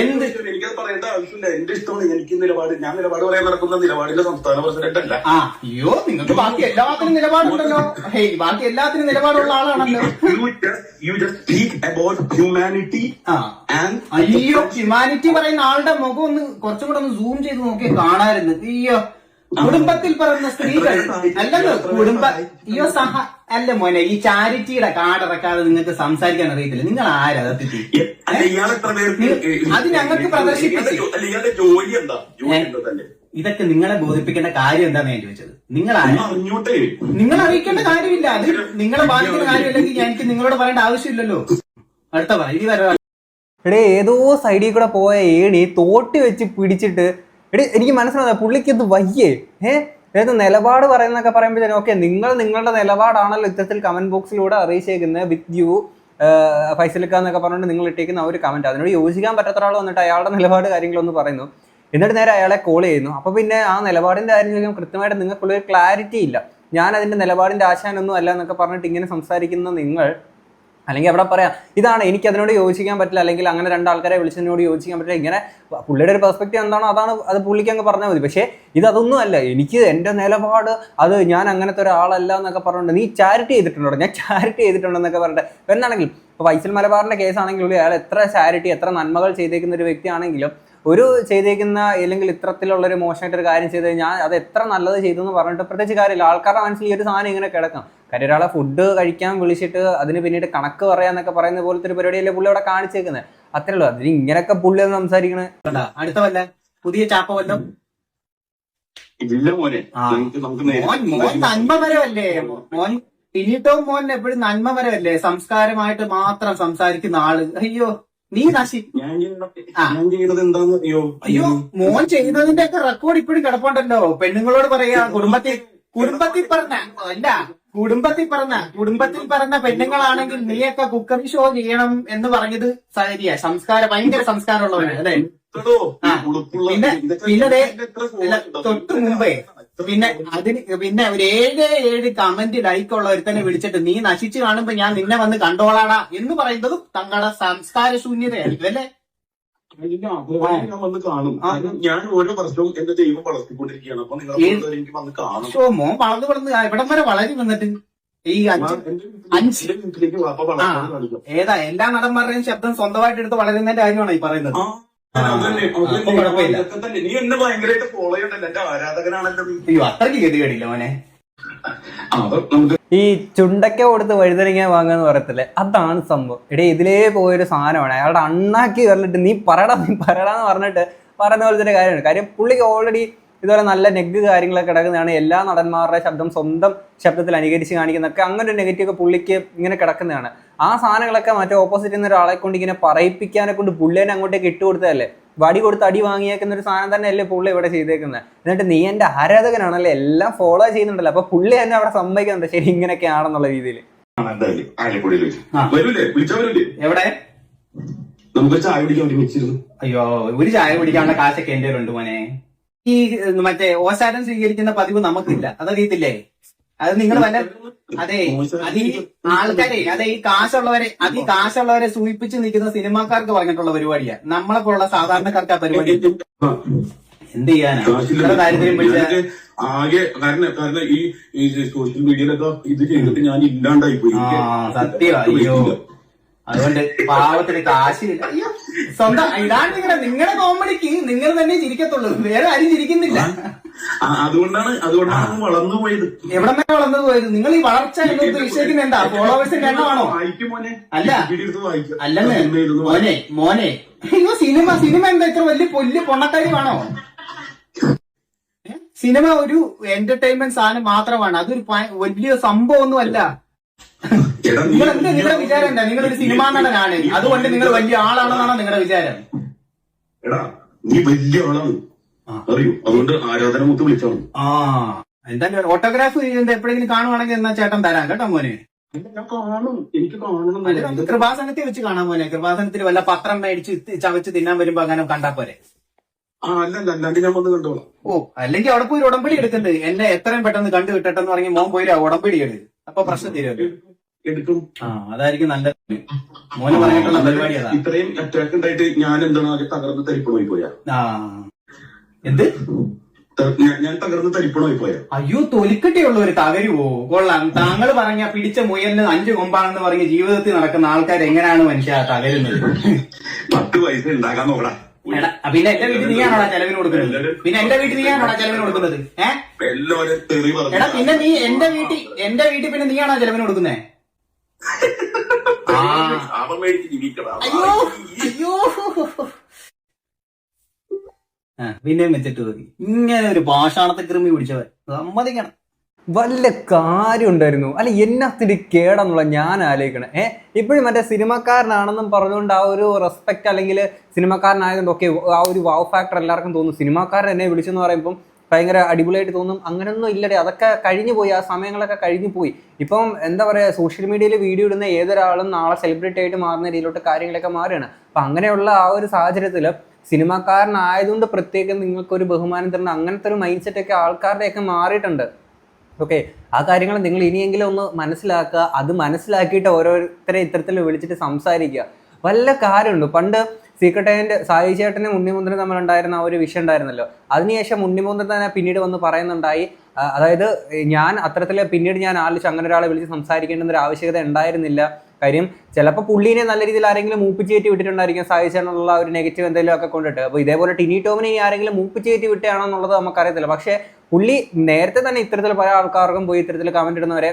എന്ത്? എനിക്കത് പറയേണ്ട ആവശ്യമില്ല. എന്റെ ഇഷ്ടമാണ് എനിക്ക് നിലപാട്. ഞാൻ നിലപാട് പറയാൻ നടക്കുന്ന നിലപാടിന്റെ സംസ്ഥാന പ്രസിഡന്റ് അല്ല. ആ അയ്യോ നിങ്ങൾക്ക് ബാക്കി എല്ലാത്തിനും നിലപാടുണ്ടല്ലോ. ഹേയ് ബാക്കി എല്ലാത്തിനും നിലപാടുള്ള ആളാണല്ലോ. You just speak about humanity അയ്യോ ഹ്യൂമാനിറ്റി പറയുന്ന ആളുടെ മുഖം ഒന്ന് കുറച്ചും കൂടെ ഒന്ന് സൂം ചെയ്ത് നോക്കി കാണാറുണ്ട് അയ്യോ. കുടുംബത്തിൽ പറയുന്ന സ്ത്രീകൾ അല്ലല്ലോ കുടുംബ അയ്യോ സഹ അല്ല മോനെ ഈ ചാരിറ്റിയുടെ കാർഡ് ഇറക്കാതെ നിങ്ങൾക്ക് സംസാരിക്കാൻ അറിയത്തില്ല. നിങ്ങൾ ആരാ? സത്യത്തിൽ അത് ഞങ്ങൾക്ക് പ്രദർശിപ്പിച്ചു. ഇതൊക്കെ നിങ്ങളെ ബോധിപ്പിക്കേണ്ട കാര്യം എന്താന്ന് ഞാൻ ചോദിച്ചത്. നിങ്ങൾ നിങ്ങൾ അറിയിക്കേണ്ട കാര്യമില്ല. അത് നിങ്ങളെ ബാധിക്കുന്ന കാര്യമില്ലെങ്കിൽ എനിക്ക് നിങ്ങളോട് പറയേണ്ട ആവശ്യമില്ലല്ലോ. അടുത്ത പറ ഇനി വരാ. എടേ ഏതോ സൈഡിൽ കൂടെ പോയ ഏണി തോട്ടി വെച്ച് പിടിച്ചിട്ട് എടേ എനിക്ക് മനസ്സിലാവുന്ന പുള്ളിക്ക് ഇത് വയ്യേ. ഏ? അതായത് നിലപാട് പറയുന്നൊക്കെ പറയുമ്പോഴത്തേനും ഓക്കെ നിങ്ങൾ നിങ്ങളുടെ നിലപാടാണല്ലോ ഇത്തരത്തിൽ കമന്റ് ബോക്സിലൂടെ അറിയിച്ചേക്കുന്നത് വിത്ത് യു ഫൈസലിക്ക എന്നൊക്കെ പറഞ്ഞുകൊണ്ട് നിങ്ങൾ ഇട്ടേക്കുന്ന ഒരു കമന്റ് അതിനോട് യോജിക്കാൻ പറ്റാത്ത ഒരാൾ വന്നിട്ട് അയാളുടെ നിലപാട് കാര്യങ്ങളൊന്ന് പറയുന്നു. എന്നിട്ട് നേരെ അയാളെ കോൾ ചെയ്യുന്നു. അപ്പോൾ പിന്നെ ആ നിലപാടിന്റെ കാര്യം ചോദിക്കാൻ കൃത്യമായിട്ട് നിങ്ങൾക്കുള്ളൊരു ക്ലാരിറ്റി ഇല്ല. ഞാൻ അതിന്റെ നിലപാടിന്റെ ആശാനൊന്നും അല്ല എന്നൊക്കെ പറഞ്ഞിട്ട് ഇങ്ങനെ സംസാരിക്കുന്ന നിങ്ങൾ അല്ലെങ്കിൽ അവിടെ പറയാം ഇതാണ് എനിക്ക് അതിനോട് യോജിക്കാൻ പറ്റില്ല. അല്ലെങ്കിൽ അങ്ങനെ രണ്ടാൾക്കാരെ വിളിച്ചതിനോട് യോജിക്കാൻ പറ്റില്ല. ഇങ്ങനെ പുള്ളിയുടെ ഒരു പെർസ്പെക്റ്റീവ് എന്താണോ അതാണ് അത് പുള്ളിക്ക് അങ്ങ് പറഞ്ഞാൽ മതി. പക്ഷേ ഇതൊന്നും അല്ല. എനിക്ക് എന്റെ നിലപാട് അത് ഞാൻ അങ്ങനത്തെ ഒരാളല്ല എന്നൊക്കെ പറഞ്ഞിട്ട് നീ ചാരിറ്റി ചെയ്തിട്ടുണ്ടോ? ഞാൻ ചാരിറ്റി ചെയ്തിട്ടുണ്ടെന്നൊക്കെ പറഞ്ഞിട്ട് എന്താണെങ്കിലും ഇപ്പോൾ വൈസൽ മലബാറിന്റെ കേസാണെങ്കിലും അയാൾ എത്ര ചാരിറ്റി എത്ര നന്മകൾ ചെയ്തേക്കുന്ന ഒരു വ്യക്തിയാണെങ്കിലും ഒരു ചെയ്തേക്കുന്ന അല്ലെങ്കിൽ ഇത്തരത്തിലുള്ള ഒരു മോശമായിട്ടൊരു കാര്യം ചെയ്ത് ഞാൻ അത് എത്ര നല്ലത് ചെയ്തു എന്ന് പറഞ്ഞിട്ട് പ്രത്യേകിച്ച് കാര്യമില്ല. ആൾക്കാരുടെ മനസ്സിൽ ഈ ഒരു സാധനം ഇങ്ങനെ കിടക്കാം. കാര്യം ഒരാളെ ഫുഡ് കഴിക്കാൻ വിളിച്ചിട്ട് അതിന് പിന്നീട് കണക്ക് പറയാന്നൊക്കെ പറയുന്ന പോലത്തെ ഒരു പരിപാടിയല്ലേ പുള്ളി അവിടെ കാണിച്ചേക്കുന്നത് അത്രേ ഉള്ളൂ. അതിന് ഇങ്ങനെയൊക്കെ പുള്ളി ഒന്ന് സംസാരിക്കണേ. അടുത്ത വല്ല? പുതിയ ചാപ്പ വല്ലതും? ഇല്ല മോനെ. മോൻ മോൻ നന്മമരമല്ലേ മോൻ ഇനിയിട്ടോ മോൻ എപ്പോഴും നന്മമരമല്ലേ സംസ്കാരമായിട്ട് മാത്രം സംസാരിക്കുന്ന ആൾ. അയ്യോ നീ നശി അയ്യോ. മോൻ ചെയ്തതിന്റെ ഒക്കെ റെക്കോർഡ് ഇപ്പോഴും കിടപ്പുണ്ടല്ലോ. പെണ്ണുങ്ങളോട് പറയാ കുടുംബത്തിൽ കുടുംബത്തിൽ പറഞ്ഞ അല്ല കുടുംബത്തിൽ പറഞ്ഞ കുടുംബത്തിൽ പറഞ്ഞ പെണ്ണുങ്ങളാണെങ്കിൽ നീയൊക്കെ കുക്കറി ഷോ ചെയ്യണം എന്ന് പറഞ്ഞത് ശരിയാ സംസ്കാരം ഭയങ്കര സംസ്കാരമുള്ളവര് അല്ലെ. പിന്നെ പിന്നെ തൊട്ട് മുമ്പേ പിന്നെ അതിന് പിന്നെ ഒരു ഏഴ് ഏഴ് കമന്റ് ലൈക്ക് ഉള്ള ഒരുത്തനെ വിളിച്ചിട്ട് നീ നശിച്ചു കാണുമ്പോ ഞാൻ നിന്നെ വന്ന് കണ്ടോളാടാ എന്ന് പറയുന്നതും തങ്ങളുടെ സംസ്കാര ശൂന്യതയായിരിക്കും അല്ലേ? വന്ന് കാണും. ഞാൻ ഓരോ എന്റെ ദൈവം വളർത്തിക്കൊണ്ടിരിക്കുകയാണ്. അപ്പൊ നിങ്ങൾ? എനിക്ക് വന്ന് കാണും മോൻ വളർന്ന് വളർന്ന് ഇവിടം വരെ വളരി വന്നിട്ട്. ഈ അഞ്ച് ഏതാ എല്ലാ നടന്മാരുടെയും ശബ്ദം സ്വന്തമായിട്ട് എടുത്ത് വളരുന്നതിന്റെ കാര്യമാണ് ഈ പറയുന്നത്. നീ എന്നെ ഭയങ്കരമായിട്ട് ഫോളോ ചെയ്യണ്ടല്ലോ. എന്റെ ആരാധകനാണല്ലോ. അയ്യോ അത്രയ്ക്ക് ഗതികേടില്ല മോനെ. ഈ ചുണ്ടക്ക കൊടുത്ത് വഴുതനങ്ങ വാങ്ങാന്ന് പറയത്തില്ലേ? അതാണ് സംഭവം. എടേ ഇതിലേ പോയൊരു സാധനമാണ്. അയാളുടെ അണ്ണാക്കി പറഞ്ഞിട്ട് നീ പറയടാ നീ പറയടാന്ന് പറഞ്ഞിട്ട് പറയുന്ന പോലെ തന്നെ കാര്യമാണ് കാര്യം പുള്ളിക്ക് ഓൾറെഡി ഇതുപോലെ നല്ല നെഗ് കാര്യങ്ങളൊക്കെ കിടക്കുന്നതാണ്. എല്ലാ നടന്മാരുടെ ശബ്ദം സ്വന്തം ശബ്ദത്തിൽ അനുകരിച്ച് കാണിക്കുന്നൊക്കെ അങ്ങനെ ഒരു നെഗറ്റീവ് പുള്ളിക്ക് ഇങ്ങനെ കിടക്കുന്നതാണ്. ആ സാധനങ്ങളൊക്കെ മറ്റേ ഓപ്പോസിറ്റ് നിന്ന് ഒരാളെ കൊണ്ട് ഇങ്ങനെ പറയിപ്പിക്കാനെ കൊണ്ട് പുള്ളിനെ അങ്ങോട്ടേക്ക് ഇട്ട് കൊടുത്തതല്ലേ വടി കൊടുത്ത് അടി വാങ്ങിയേക്കുന്ന ഒരു സാധനം തന്നെയല്ലേ പുള്ളി ഇവിടെ ചെയ്തേക്കുന്നത്. എന്നിട്ട് നീ എന്റെ ആരാധകനാണല്ലേ? എല്ലാം ഫോളോ ചെയ്യുന്നുണ്ടല്ലോ. അപ്പൊ പുള്ളി തന്നെ അവിടെ സമ്മതിക്കുന്നുണ്ട്. ശരി ഇങ്ങനെയൊക്കെ ആണെന്നുള്ള രീതിയിൽ എവിടെ? നമുക്ക് ചായ കുടിക്കാൻ അയ്യോ ഒരു ചായ കുടിക്കാനുള്ള കാശൊക്കെ എന്റെ ഉണ്ട് മോനെ. ഈ മറ്റേ ഓശാരം സ്വീകരിക്കുന്ന പതിവ് നമുക്കില്ല. അതറിയത്തില്ലേ? അത് നിങ്ങൾ വല്ല അതെ അത് ഈ ആൾക്കാരെ അതെ ഈ കാശുള്ളവരെ അത് ഈ കാശുള്ളവരെ സൂചിപ്പിച്ച് നിൽക്കുന്ന സിനിമാക്കാർക്ക് പറഞ്ഞിട്ടുള്ള പരിപാടിയാ. നമ്മളെ പോലുള്ള സാധാരണക്കാർക്ക് ആ പരിപാടി. എന്ത് ചെയ്യാനാ? ഇത്ര ദാരിദ്ര്യം പിടിച്ച ഞാനൊക്കെ ആകെ കാരണം കാരണം ഈ സോഷ്യൽ മീഡിയയിലൊക്കെ ഇത് ചെയ്തിട്ട് ഞാൻ ഇല്ലാണ്ടായി പോയി സത്യം അയ്യോ. അതുകൊണ്ട് പാവത്തിന് കാശില്ല അയ്യോ സ്വന്തം ഇതാണ് നിങ്ങളുടെ നിങ്ങളുടെ കോമഡിക്ക് നിങ്ങൾ തന്നെ ചിരിക്കത്തുള്ളൂ. വേറെ ആരും ചിരിക്കുന്നില്ല. അതുകൊണ്ടാണ് അതുകൊണ്ടാണ് വളർന്നു പോയത്. എവിടെ നിന്ന് വളർന്നു പോയത്? നിങ്ങൾ ഈ വളർച്ച എന്ന് ഉദ്ദേശിക്കുന്ന എന്താ? ഫോളോവേഴ്സിന്റെ എണ്ണമാണോ? വായിക്കും മോനെ. അല്ല. അല്ലെന്ന്. മോനെ മോനെ. അയ്യോ സിനിമ സിനിമ എന്താ ഇത്ര വലിയ പൊല്ല് പൊണ്ണക്കാരിയാണോ സിനിമ ഒരു എന്റർടൈൻമെന്റ് സാധനം മാത്രമാണ്. അതൊരു വലിയ സംഭവം ഒന്നും അല്ല നിങ്ങൾ എന്താ നിങ്ങളുടെ വിചാരം എന്താ? നിങ്ങളൊരു സിനിമാ നടനാണ്. അതുകൊണ്ട് നിങ്ങൾ വലിയ ആളാണെന്നാണോ നിങ്ങളുടെ വിചാരം? എടാ നീ വലിയ ആളാണ്. അറിയോ. അതുകൊണ്ട് ആരാധന മുത്ത് വിളിച്ചോളൂ ആ. എന്തായാലും ഓട്ടോഗ്രാഫ് എപ്പോഴെങ്കിലും കാണുവാണെങ്കിൽ എന്നാ ചേട്ടൻ തരാം. കേട്ടോ മോനെ? ഞാൻ കാണും എനിക്ക് കാണണം കൃപാസനത്തിൽ വെച്ച് കാണാൻ മോനെ. കൃപാസനത്തിൽ വല്ല പത്രം മേടിച്ച് ചവച്ച് തിന്നാൻ വരുമ്പോ അങ്ങനെ കണ്ടാ പോരെ. ആ അല്ലല്ല അല്ലാണ്ട് ഞാൻ വന്ന് കണ്ടോളാം. ഓ അല്ലെങ്കിൽ അവിടെ പോയി ഉടമ്പടി എടുക്കണ്ട്. എന്നെ എത്രയും പെട്ടെന്ന് കണ്ടു കിട്ടട്ടെന്ന് പറഞ്ഞ് മോൻ പോയി ഉടമ്പടി എടു. അപ്പൊ പ്രശ്നം തീരുമല്ലോ എടുക്കും. ആ അതായിരിക്കും നല്ലത്. മോന് പറഞ്ഞിട്ടുള്ള പരിപാടി ഇത്രയും അറ്റാക്ക് ഉണ്ടായിട്ട് ഞാൻ എന്താണ് ആകെ തകർന്ന് തരിപ്പണമായി പോയാ? ആ. എന്ത്? ഞാൻ- തകർന്ന് തരിപ്പണമായി പോയോ അയ്യോ തൊലിക്കട്ടിയുള്ള ഒരു തകരുവോ? കൊള്ളാം. താങ്കൾ പറഞ്ഞ പിടിച്ച മുയലിന് അഞ്ചു കൊമ്പാണെന്ന് പറഞ്ഞ് ജീവിതത്തിൽ നടക്കുന്ന ആൾക്കാർ എങ്ങനെയാണ് മനുഷ്യ തകരുന്നത്? പത്ത് പൈസ ഉണ്ടാക്കാൻ നോക്കടാ. പിന്നെ എന്റെ വീട്ടിൽ നീയാണോടാ ചെലവിന് കൊടുക്കുന്നത്? പിന്നെ എന്റെ വീട്ടിൽ നീയാണോടാ ചെലവിന് കൊടുക്കുന്നത്? ഏഹ് എടാ പിന്നെ നീ എന്റെ വീട്ടിൽ എന്റെ വീട്ടിൽ പിന്നെ നീയാണോ ചെലവിന് കൊടുക്കുന്നേ? അയ്യോ അയ്യോ. പിന്നെയും വെച്ചിട്ട് പോയി ഇങ്ങനെ ഒരു പാഷാണത്തെ കൃമി പിടിച്ചവൻ. സമ്മതിക്കണം. വല്ല കാര്യം ഉണ്ടായിരുന്നു? അല്ല എന്നത്തിന്റെ കേടെന്നുള്ള ഞാൻ ആലോചിക്കണം. ഏഹ് ഇപ്പോഴും മറ്റേ സിനിമക്കാരനാണെന്നും പറഞ്ഞുകൊണ്ട് ആ ഒരു റെസ്പെക്ട് അല്ലെങ്കിൽ സിനിമക്കാരനായതുകൊണ്ട് ഒക്കെ ആ ഒരു വാവ് ഫാക്ടർ എല്ലാവർക്കും തോന്നും. സിനിമാക്കാരൻ എന്നെ വിളിച്ചെന്ന് പറയുമ്പം ഭയങ്കര അടിപൊളിയായിട്ട് തോന്നും. അങ്ങനെയൊന്നും ഇല്ലടേ. അതൊക്കെ കഴിഞ്ഞു പോയി. ആ സമയങ്ങളൊക്കെ കഴിഞ്ഞു പോയി. ഇപ്പം എന്താ പറയുക സോഷ്യൽ മീഡിയയിൽ വീഡിയോ ഇടുന്ന ഏതൊരാളും നാളെ സെലിബ്രിറ്റി ആയിട്ട് മാറുന്ന രീതിയിലോട്ട് കാര്യങ്ങളൊക്കെ മാറുകയാണ്. അപ്പം അങ്ങനെയുള്ള ആ ഒരു സാഹചര്യത്തിൽ സിനിമാക്കാരനായതുകൊണ്ട് പ്രത്യേകം നിങ്ങൾക്കൊരു ബഹുമാനം തരണം അങ്ങനത്തെ ഒരു മൈൻഡ് സെറ്റൊക്കെ ആൾക്കാരുടെയൊക്കെ മാറിയിട്ടുണ്ട്. ഓക്കെ ആ കാര്യങ്ങൾ നിങ്ങൾ ഇനിയെങ്കിലും ഒന്ന് മനസ്സിലാക്കുക. അത് മനസ്സിലാക്കിയിട്ട് ഓരോരുത്തരെ ഇത്തരത്തിൽ വിളിച്ചിട്ട് സംസാരിക്കുക. വല്ല കാര്യമുണ്ട്. പണ്ട് സീക്രട്ട് ഏജന്റ് സായി ചേട്ടനും ഉണ്ണിമുന്തനും തമ്മിലുണ്ടായിരുന്ന ആ ഒരു വിഷയം ഉണ്ടായിരുന്നല്ലോ. അതിനുശേഷം ഉണ്ണിമുന്തൻ തന്നെ പിന്നീട് വന്ന് പറയുന്നുണ്ടായി അതായത് ഞാൻ അത്തരത്തിൽ പിന്നീട് ഞാൻ ആലോചിച്ച് അങ്ങനെ ഒരാളെ വിളിച്ച് സംസാരിക്കേണ്ടെന്നൊരു ആവശ്യകത ഉണ്ടായിരുന്നില്ല. കാര്യം ചിലപ്പോൾ പുള്ളീനെ നല്ല രീതിയിൽ ആരെങ്കിലും മൂപ്പിച്ച് കയറ്റി വിട്ടിട്ടുണ്ടായിരിക്കും സായി ചേട്ടനുള്ള ഒരു നെഗറ്റീവ് എന്തെങ്കിലും ഒക്കെ കൊണ്ടിട്ട്. അപ്പോൾ ഇതേപോലെ ടിനി ടോമിനെ ഇനി ആരെങ്കിലും മൂപ്പിച്ച് കയറ്റി വിട്ടാണോ എന്നുള്ളത് നമുക്കറിയത്തില്ല. പക്ഷേ പുള്ളി നേരത്തെ തന്നെ ഇത്തരത്തിൽ പല ആൾക്കാർക്കും പോയി ഇത്തരത്തിൽ കമന്റ് ഇടുന്നവരെ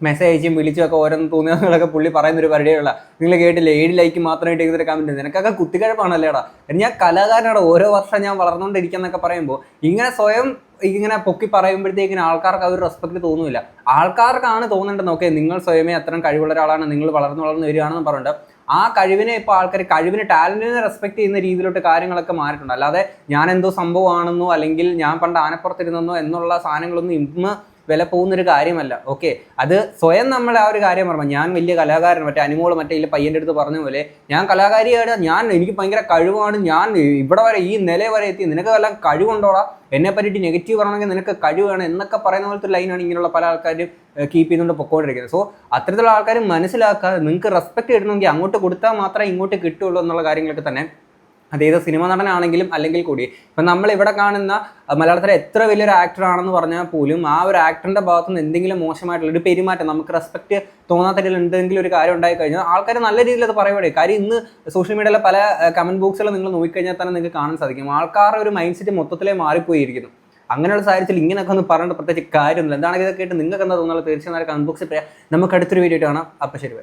മെസ്സേജ് അയച്ചും വിളിച്ചും ഒക്കെ ഓരോന്ന് തോന്നിയതൊക്കെ പുള്ളി പറയുന്ന ഒരു പരിപാടിയുള്ള നിങ്ങൾ കേട്ടില്ലേ? ഏഴ് ലൈക്ക് മാത്രമായിട്ട് ഇതൊരു കമന്റ് നിനക്കൊക്കെ കുത്തിക്കഴപ്പാണല്ലേടാ. ഞാൻ കലാകാരനാണ് ഓരോ വർഷം ഞാൻ വളർന്നുകൊണ്ടിരിക്കുന്നൊക്കെ പറയുമ്പോൾ ഇങ്ങനെ സ്വയം ഇങ്ങനെ പൊക്കി പറയുമ്പോഴത്തേക്കിന് ആൾക്കാർക്ക് ആ ഒരു റെസ്പെക്ട് തോന്നുന്നില്ല ആൾക്കാർക്കാണ് തോന്നേണ്ടത് ഓക്കെ നിങ്ങൾ സ്വയമേ അത്രയും കഴിവുള്ള ഒരാളാണ് നിങ്ങൾ വളർന്നു വളർന്നു വരികയാണെന്ന് പറഞ്ഞിട്ട്. ആ കഴിവിനെ ഇപ്പോൾ ആൾക്കാർ കഴിവിന് ടാലന്റിനെ റെസ്പെക്ട് ചെയ്യുന്ന രീതിയിലോട്ട് കാര്യങ്ങളൊക്കെ മാറിയിട്ടുണ്ട്. അല്ലാതെ ഞാൻ എന്തോ സംഭവമാണെന്നോ അല്ലെങ്കിൽ ഞാൻ പണ്ട് ആനപ്പുറത്തിരുന്നെന്നോ എന്നുള്ള സാധനങ്ങളൊന്നും ഇന്ന് വില പോകുന്നൊരു കാര്യമല്ല. ഓക്കെ അത് സ്വയം നമ്മൾ ആ ഒരു കാര്യം പറഞ്ഞു ഞാൻ വലിയ കലാകാരൻ മറ്റേ അനുമോൾ മറ്റേ ഇല്ല പയ്യന്റെ അടുത്ത് പറഞ്ഞ പോലെ ഞാൻ കലാകാരിയാണ് ഞാൻ എനിക്ക് ഭയങ്കര കഴിവാണ്. ഞാൻ ഇവിടെ വരെ ഈ നില വരെ എത്തി. നിനക്ക് വല്ല കഴിവുണ്ടോടാ? എന്നെ പറ്റിയിട്ട് നെഗറ്റീവ് പറയണമെങ്കിൽ നിനക്ക് കഴിവാണ് എന്നൊക്കെ പറയുന്ന പോലത്തെ ലൈനാണ് ഇങ്ങനെയുള്ള പല ആൾക്കാരും കീപ്പ് ചെയ്തുകൊണ്ട് പൊക്കോണ്ടിരിക്കുന്നത്. സോ അത്തരത്തിലുള്ള ആൾക്കാർ മനസ്സിലാക്കാതെ നിങ്ങൾക്ക് റെസ്പെക്ട് കിട്ടണമെങ്കിൽ അങ്ങോട്ട് കൊടുത്താൽ മാത്രമേ ഇങ്ങോട്ട് കിട്ടുള്ളൂ എന്നുള്ള കാര്യങ്ങളൊക്കെ തന്നെ അതേത് സിനിമ നടനാണെങ്കിലും അല്ലെങ്കിൽ കൂടി. ഇപ്പം നമ്മൾ ഇവിടെ കാണുന്ന മലയാളത്തിലെ എത്ര വലിയൊരു ആക്ടർ ആണെന്ന് പറഞ്ഞാൽ പോലും ആ ഒരു ആക്ടറിന്റെ ഭാഗത്ത് നിന്ന് എന്തെങ്കിലും മോശമായിട്ടുള്ള ഒരു പെരുമാറ്റം നമുക്ക് റെസ്പെക്ട് തോന്നാത്ത രീതിയിൽ എന്തെങ്കിലും ഒരു കാര്യം ഉണ്ടായി കഴിഞ്ഞാൽ ആൾക്കാർ നല്ല രീതിയിൽ അത് പറയുകയാണ് കാര്യം ഇന്ന് സോഷ്യൽ മീഡിയയിലെ പല കമന്റ് ബോക്സുകൾ നിങ്ങൾ നോക്കിക്കഴിഞ്ഞാൽ തന്നെ നിങ്ങൾക്ക് കാണാൻ സാധിക്കും. ആൾക്കാരുടെ ഒരു മൈൻഡ് സെറ്റ് മൊത്തത്തിലേ മാറിപ്പോയിരിക്കുന്നു. അങ്ങനെയുള്ള സാഹചര്യത്തിൽ ഇങ്ങനെയൊക്കെ ഒന്ന് പറഞ്ഞിട്ട് പ്രത്യേകിച്ച് കാര്യമൊന്നുമില്ല. എന്താണെങ്കിൽ ഇതൊക്കെ ആയിട്ട് നിങ്ങൾക്ക് എന്താ തോന്നുന്നത്? തീർച്ചയായും കമന്റ് ബോക്സിൽ പറയാം. നമുക്ക് അടുത്തൊരു വീഡിയോ കാണാം. അപ്പം ശരി.